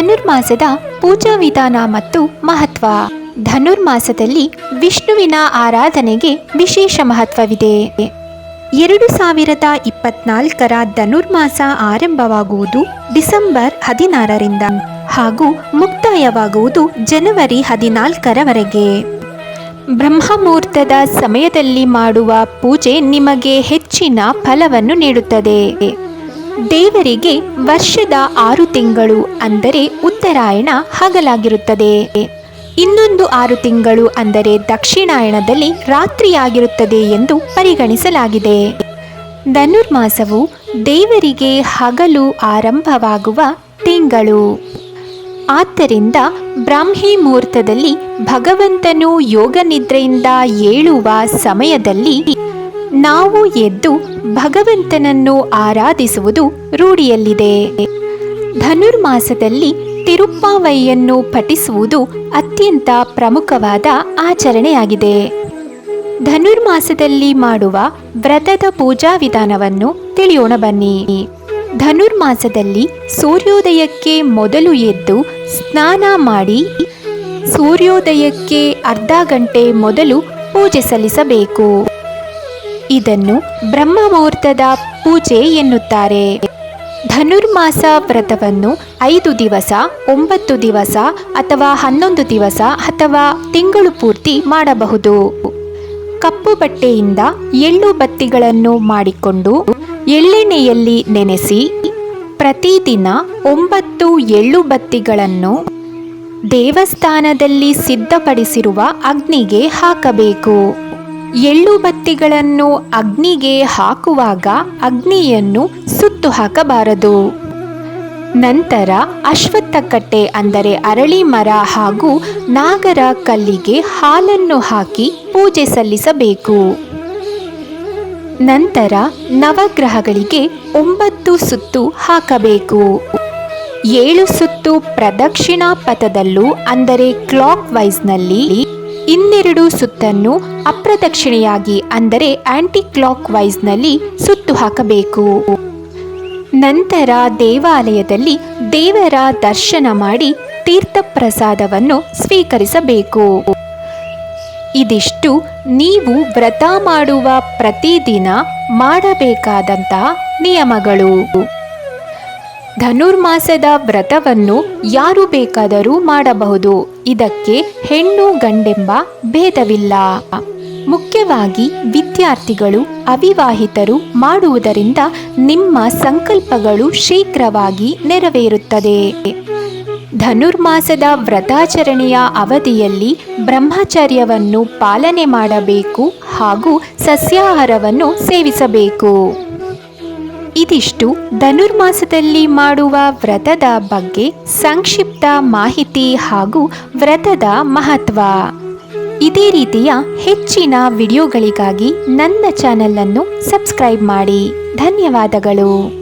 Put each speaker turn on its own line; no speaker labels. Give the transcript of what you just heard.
ಧನುರ್ಮಾಸದ ಪೂಜಾ ವಿಧಾನ ಮತ್ತು ಮಹತ್ವ. ಧನುರ್ಮಾಸದಲ್ಲಿ ವಿಷ್ಣುವಿನ ಆರಾಧನೆಗೆ ವಿಶೇಷ ಮಹತ್ವವಿದೆ. ಎರಡು ಸಾವಿರದ ಇಪ್ಪತ್ನಾಲ್ಕರ ಧನುರ್ಮಾಸ ಆರಂಭವಾಗುವುದು ಡಿಸೆಂಬರ್ ಹದಿನಾರರಿಂದ ಹಾಗೂ ಮುಕ್ತಾಯವಾಗುವುದು ಜನವರಿ ಹದಿನಾಲ್ಕರವರೆಗೆ. ಬ್ರಹ್ಮಮುಹೂರ್ತದ ಸಮಯದಲ್ಲಿ ಮಾಡುವ ಪೂಜೆ ನಿಮಗೆ ಹೆಚ್ಚಿನ ಫಲವನ್ನು ನೀಡುತ್ತದೆ. ದೇವರಿಗೆ ವರ್ಷದ ಆರು ತಿಂಗಳು ಅಂದರೆ ಉತ್ತರಾಯಣ ಹಗಲಾಗಿರುತ್ತದೆ. ಇನ್ನೊಂದು ಆರು ತಿಂಗಳು ಅಂದರೆ ದಕ್ಷಿಣಾಯಣದಲ್ಲಿ ರಾತ್ರಿಯಾಗಿರುತ್ತದೆ ಎಂದು ಪರಿಗಣಿಸಲಾಗಿದೆ. ಧನುರ್ಮಾಸವು ದೇವರಿಗೆ ಹಗಲು ಆರಂಭವಾಗುವ ತಿಂಗಳು. ಆದ್ದರಿಂದ ಬ್ರಾಹ್ಮಿ ಮುಹೂರ್ತದಲ್ಲಿ ಭಗವಂತನು ಯೋಗ ನಿದ್ರೆಯಿಂದ ಏಳುವ ಸಮಯದಲ್ಲಿ ನಾವು ಎದ್ದು ಭಗವಂತನನ್ನು ಆರಾಧಿಸುವುದು ರೂಢಿಯಲ್ಲಿದೆ. ಧನುರ್ಮಾಸದಲ್ಲಿ ತಿರುಪ್ಪಾವೈಯನ್ನು ಪಠಿಸುವುದು ಅತ್ಯಂತ ಪ್ರಮುಖವಾದ ಆಚರಣೆಯಾಗಿದೆ. ಧನುರ್ಮಾಸದಲ್ಲಿ ಮಾಡುವ ವ್ರತದ ಪೂಜಾ ವಿಧಾನವನ್ನು ತಿಳಿಯೋಣ ಬನ್ನಿ. ಧನುರ್ಮಾಸದಲ್ಲಿ ಸೂರ್ಯೋದಯಕ್ಕೆ ಮೊದಲು ಎದ್ದು ಸ್ನಾನ ಮಾಡಿ, ಸೂರ್ಯೋದಯಕ್ಕೆ ಅರ್ಧ ಗಂಟೆ ಮೊದಲು ಪೂಜೆ ಸಲ್ಲಿಸಬೇಕು. ಇದನ್ನು ಬ್ರಹ್ಮ ಮುಹೂರ್ತದ ಪೂಜೆ ಎನ್ನುತ್ತಾರೆ. ಧನುರ್ಮಾಸ ವ್ರತವನ್ನು ಐದು ದಿವಸ, ಒಂಬತ್ತು ದಿವಸ ಅಥವಾ ಹನ್ನೊಂದು ದಿವಸ ಅಥವಾ ತಿಂಗಳು ಪೂರ್ತಿ ಮಾಡಬಹುದು. ಕಪ್ಪು ಬಟ್ಟೆಯಿಂದ ಎಳ್ಳು ಬತ್ತಿಗಳನ್ನು ಮಾಡಿಕೊಂಡು ಎಳ್ಳೆಣ್ಣೆಯಲ್ಲಿ ನೆನೆಸಿ ಪ್ರತಿದಿನ ಒಂಬತ್ತು ಎಳ್ಳು ಬತ್ತಿಗಳನ್ನು ದೇವಸ್ಥಾನದಲ್ಲಿ ಸಿದ್ಧಪಡಿಸಿರುವ ಅಗ್ನಿಗೆ ಹಾಕಬೇಕು. ಎಳ್ಳು ಬತ್ತಿಗಳನ್ನು ಅಗ್ನಿಗೆ ಹಾಕುವಾಗ ಅಗ್ನಿಯನ್ನು ಸುತ್ತು ಹಾಕಬಾರದು. ನಂತರ ಅಶ್ವತ್ಥಕಟ್ಟೆ ಅಂದರೆ ಅರಳಿ ಮರ ಹಾಗೂ ನಾಗರ ಕಲ್ಲಿಗೆ ಹಾಲನ್ನು ಹಾಕಿ ಪೂಜೆ ಸಲ್ಲಿಸಬೇಕು. ನಂತರ ನವಗ್ರಹಗಳಿಗೆ ಒಂಬತ್ತು ಸುತ್ತು ಹಾಕಬೇಕು. ಏಳು ಸುತ್ತು ಪ್ರದಕ್ಷಿಣಾ ಪಥದಲ್ಲೂ ಅಂದರೆ ಕ್ಲಾಕ್ ವೈಸ್ನಲ್ಲಿ ಇನ್ನೆರಡು ಸುತ್ತನ್ನು ಅಪ್ರದಕ್ಷಿಣೆಯಾಗಿ, ಅಂದರೆ ಆಂಟಿ ಕ್ಲಾಕ್ ವೈಸ್ನಲ್ಲಿ ಸುತ್ತು ಹಾಕಬೇಕು. ನಂತರ ದೇವಾಲಯದಲ್ಲಿ ದೇವರ ದರ್ಶನ ಮಾಡಿ ತೀರ್ಥಪ್ರಸಾದವನ್ನು ಸ್ವೀಕರಿಸಬೇಕು. ಇದಿಷ್ಟು ನೀವು ವ್ರತ ಮಾಡುವ ಪ್ರತಿದಿನ ಮಾಡಬೇಕಾದಂತಹ ನಿಯಮಗಳು. ಧನುರ್ಮಾಸದ ವ್ರತವನ್ನು ಯಾರು ಬೇಕಾದರೂ ಮಾಡಬಹುದು. ಇದಕ್ಕೆ ಹೆಣ್ಣು ಗಂಡೆಂಬ ಭೇದವಿಲ್ಲ. ಮುಖ್ಯವಾಗಿ ವಿದ್ಯಾರ್ಥಿಗಳು, ಅವಿವಾಹಿತರು ಮಾಡುವುದರಿಂದ ನಿಮ್ಮ ಸಂಕಲ್ಪಗಳು ಶೀಘ್ರವಾಗಿ ನೆರವೇರುತ್ತದೆ. ಧನುರ್ಮಾಸದ ವ್ರತಾಚರಣೆಯ ಅವಧಿಯಲ್ಲಿ ಬ್ರಹ್ಮಚರ್ಯವನ್ನು ಪಾಲನೆ ಮಾಡಬೇಕು ಹಾಗೂ ಸಸ್ಯಾಹಾರವನ್ನು ಸೇವಿಸಬೇಕು. ಇದಿಷ್ಟು ಧನುರ್ಮಾಸದಲ್ಲಿ ಮಾಡುವ ವ್ರತದ ಬಗ್ಗೆ ಸಂಕ್ಷಿಪ್ತ ಮಾಹಿತಿ ಹಾಗೂ ವ್ರತದ ಮಹತ್ವ. ಇದೇ ರೀತಿಯ ಹೆಚ್ಚಿನ ವಿಡಿಯೋಗಳಿಗಾಗಿ ನನ್ನ ಚಾನಲನ್ನು ಸಬ್ಸ್ಕ್ರೈಬ್ ಮಾಡಿ. ಧನ್ಯವಾದಗಳು.